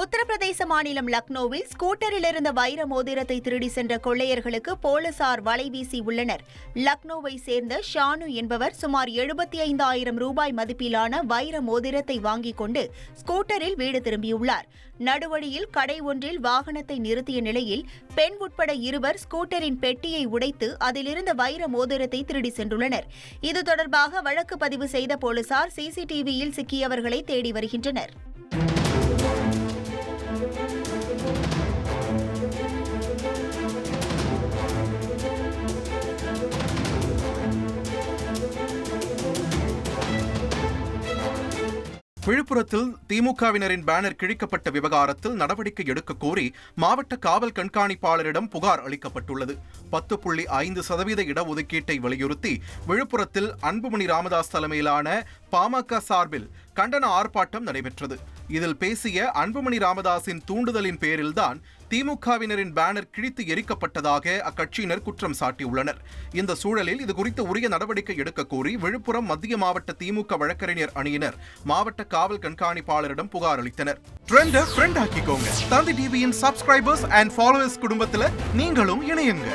உத்தரப்பிரதேச மாநிலம் லக்னோவில் ஸ்கூட்டரில் இருந்த வைர மோதிரத்தை திருடி சென்ற கொள்ளையர்களுக்கு போலீசார் வலைவீசி உள்ளனர். லக்னோவை சேர்ந்த ஷானு என்பவர் சுமார் எழுபத்தி ஐந்தாயிரம் ரூபாய் மதிப்பிலான வைர மோதிரத்தை வாங்கிக் கொண்டு ஸ்கூட்டரில் வீடு திரும்பியுள்ளார். நடுவழியில் கடை ஒன்றில் வாகனத்தை நிறுத்திய நிலையில் பெண் உட்பட இருவர் ஸ்கூட்டரின் பெட்டியை உடைத்து அதிலிருந்த வைர மோதிரத்தை திருடி சென்றுள்ளனர். இது தொடர்பாக வழக்கு பதிவு செய்த போலீசார் சிசிடிவியில் சிக்கியவர்களை தேடி வருகின்றனர். விழுப்புரத்தில் திமுகவினரின் பேனர் கிழிக்கப்பட்ட விவகாரத்தில் நடவடிக்கை எடுக்க கோரி மாவட்ட காவல் கண்காணிப்பாளரிடம் புகார் அளிக்கப்பட்டுள்ளது. பத்து புள்ளி ஐந்து சதவீத இடஒதுக்கீட்டை வலியுறுத்தி விழுப்புரத்தில் அன்புமணி ராமதாஸ் தலைமையிலான பாமக சார்பில் கண்டன ஆர்ப்பாட்டம் நடைபெற்றது. இதில் பேசிய அன்புமணி ராமதாஸின் தூண்டுதலின் பேரில்தான் திமுகவினரின் பேனர் கிழித்து எரிக்கப்பட்டதாக அக்கட்சியினர் குற்றம் சாட்டியுள்ளனர். இந்த சூழலில் இது குறித்து உரிய நடவடிக்கை எடுக்க கோரி விழுப்புரம் மத்திய மாவட்ட திமுக வழக்கறிஞர் அணியினர் மாவட்ட காவல் கண்காணிப்பாளரிடம் புகார் அளித்தனர். ட்ரெண்ட ஃப்ரெண்ட் ஆக்கிக்கோங்க. தந்தி டிவியின் சப்ஸ்கிரைபர்ஸ் அண்ட் ஃபாலோவர்ஸ் குடும்பத்தில் நீங்களும் இணையுங்க.